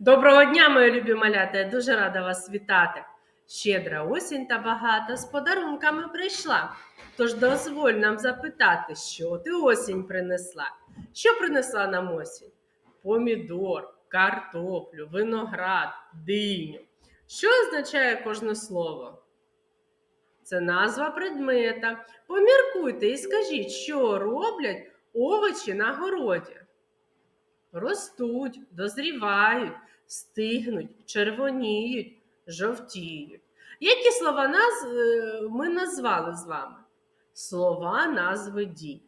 Доброго дня, мої любі малята! Я дуже рада вас вітати. Щедра осінь та багата з подарунками прийшла. Тож дозволь нам запитати, що ти осінь принесла? Що принесла нам осінь? Помідор, картоплю, виноград, диню. Що означає кожне слово? Це назва предмета. Поміркуйте і скажіть, що роблять овочі на городі. Ростуть, дозрівають, стигнуть, червоніють, жовтіють. Які слова наз... е, ми назвали з вами? Слова назви дій.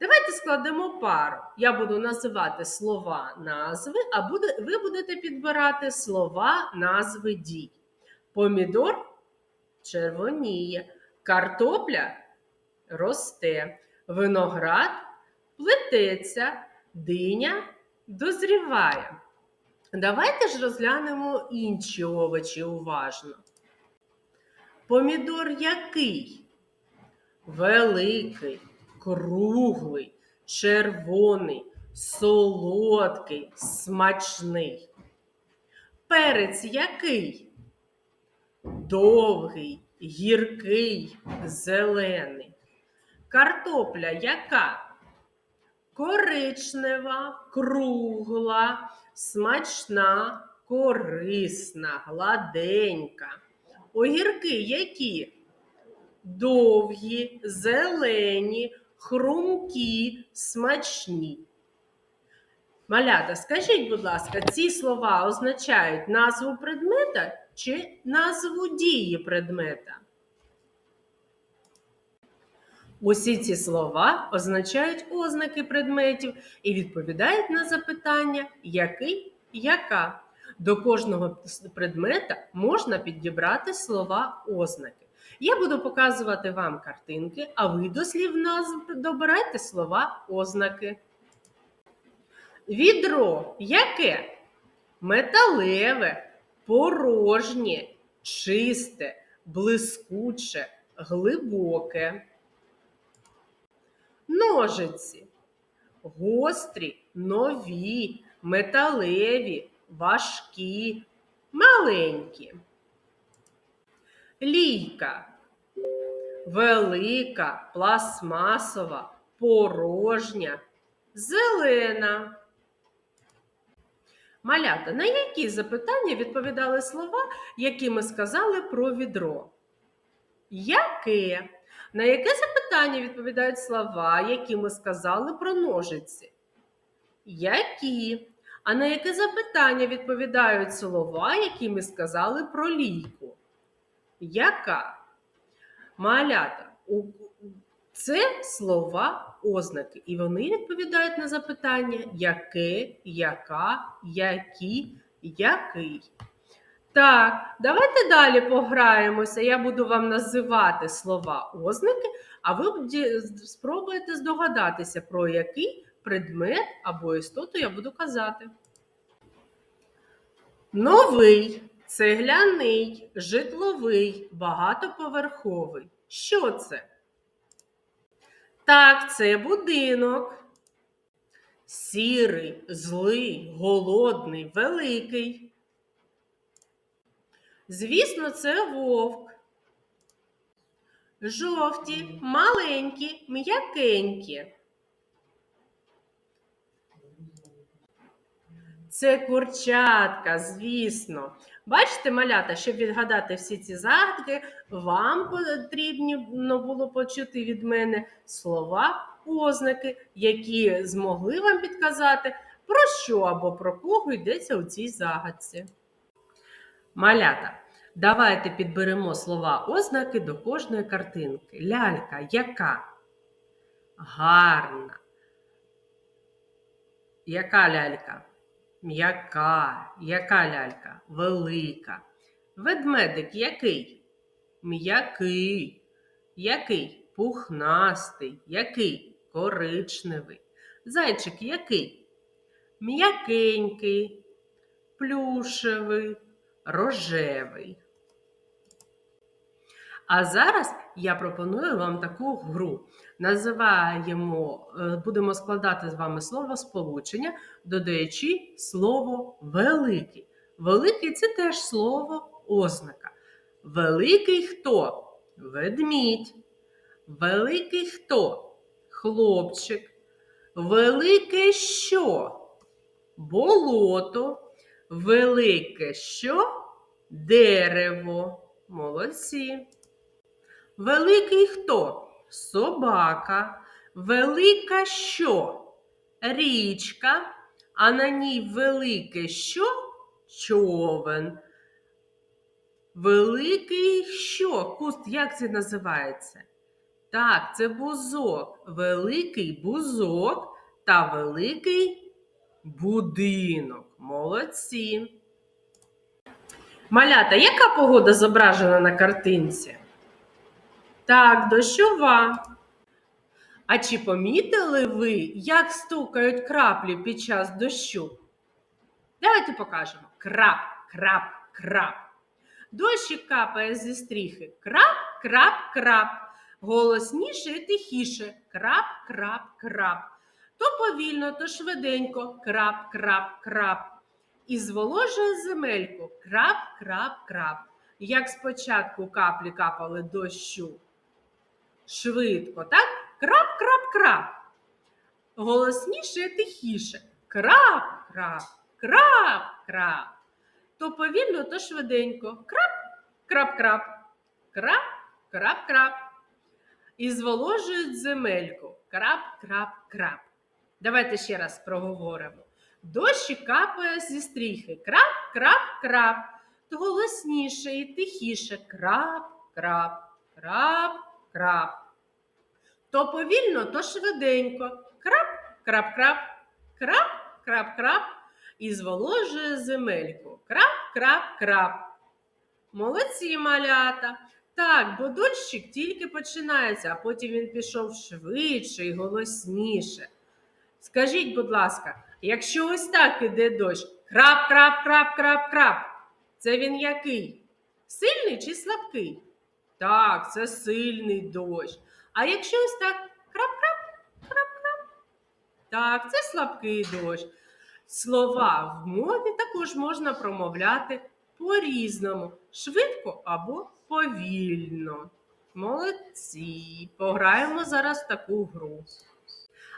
Давайте складемо пару. Я буду називати слова назви, а буде... ви будете підбирати слова назви дій. Помідор червоніє, картопля росте, виноград плететься, диня дозріває. Давайте ж розглянемо інші овочі уважно. Помідор який? Великий, круглий, червоний, солодкий, смачний. Перець який? Довгий, гіркий, зелений. Картопля яка? Коричнева, кругла, смачна, корисна, гладенька. Огірки які? Довгі, зелені, хрумкі, смачні. Малята, скажіть, будь ласка, ці слова означають назву предмета чи назву дії предмета? Усі ці слова означають ознаки предметів і відповідають на запитання який, яка. До кожного предмета можна підібрати слова ознаки. Я буду показувати вам картинки, а ви до слів назв добирайте слова ознаки. Відро яке? Металеве, порожнє, чисте, блискуче, глибоке. Ножиці. Гострі, нові, металеві, важкі, маленькі. Лійка. Велика, пластмасова, порожня, зелена. Малята, на які запитання відповідали слова, які ми сказали про відро? Яке? На яке запитання відповідають слова, які ми сказали про ножиці? Які? А на яке запитання відповідають слова, які ми сказали про лійку? Яка? Малята. Це слова ознаки, і вони відповідають на запитання яке, яка, які, який. Так, давайте далі пограємося. Я буду вам називати слова ознаки, а ви спробуєте здогадатися, про який предмет або істоту я буду казати. Новий, цегляний, житловий, багатоповерховий. Що це? Так, це будинок. Сірий, злий, голодний, великий. Звісно, це вовк. Жовті, маленькі, м'якенькі. Це курчатка, звісно. Бачите, малята, щоб відгадати всі ці загадки, вам потрібно було почути від мене слова, ознаки, які змогли вам підказати, про що або про кого йдеться у цій загадці. Малята, давайте підберемо слова ознаки до кожної картинки. Лялька яка? Гарна. Яка лялька? М'яка. Яка лялька? Велика. Ведмедик який? М'який. Який? Пухнастий. Який? Коричневий. Зайчик який? М'якенький, плюшевий, рожевий. А зараз я пропоную вам таку гру. Називаємо, е, будемо складати з вами слово сполучення, додаючи слово великий. Великий це теж слово ознака. Великий хто? Ведмідь. Великий хто? Хлопчик. Велике що? Болото. Велике що? Дерево. Молодці. Великий хто? Собака. Велика що? Річка. А на ній велике що? Човен. Великий що? Куст, як це називається? Так, це бузок. Великий бузок та великий будинок. Молодці. Малята, яка погода зображена на картинці? Так, дощова. А чи помітили ви, як стукають краплі під час дощу? Давайте покажемо. Крап, крап, крап. Дощик капає зі стріхи. Крап, крап, крап. Голосніше і тихіше. Крап, крап, крап. То повільно, то швиденько. Крап, крап, крап. І зволожує земельку. Крап, крап, крап. Як спочатку каплі капали дощу. Швидко, так? Крап, крап, крап. Голосніше і тихіше. Крап, крап, крап, крап. То повільно, то швиденько. Крап, крап, крап, крап, крап, крап. І зволожують земельку. Крап, крап, крап. Давайте ще раз проговоримо. Дощик капає зі стріхи. Крап, крап, крап. То голосніше і тихіше. Крап, крап, крап, крап. То повільно, то швиденько. Крап, крап, крап, крап, крап, крап. І зволожує земельку. Крап, крап, крап. Молодці малята. Так, бо дощик тільки починається, а потім він пішов швидше і голосніше. Скажіть, будь ласка, якщо ось так іде дощ, крап, крап, крап, крап, крап, це він який? Сильний чи слабкий? Так, це сильний дощ. А якщо ось так крап-крап, крап-крап, так, це слабкий дощ. Слова в мові також можна промовляти по-різному, швидко або повільно. Молодці. Пограємо зараз таку гру.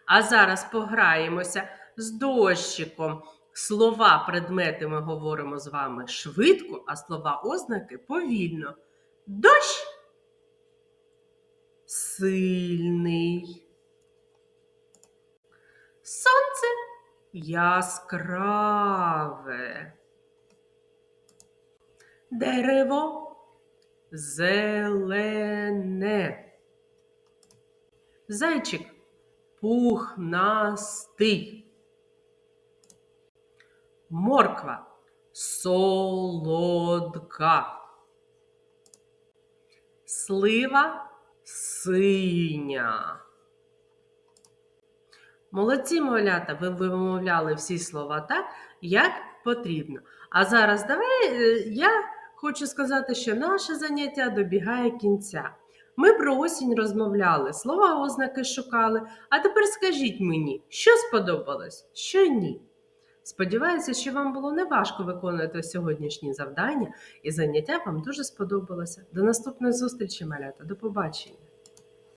А зараз пограємося з дощиком. Слова, предмети ми говоримо з вами швидко, а слова ознаки повільно. Дощ сильний. Сонце яскраве. Дерево зелене. Зайчик пухнастий. Морква солодка. Слива синя. Молодці малята, ви вимовляли всі слова так, як потрібно. А зараз давай е, я хочу сказати, що наше заняття добігає кінця. Ми про осінь розмовляли, слова ознаки шукали. А тепер скажіть мені, що сподобалось, що ні. Сподіваюся, що вам було неважко виконувати сьогоднішні завдання, і заняття вам дуже сподобалося. До наступної зустрічі, малята. До побачення!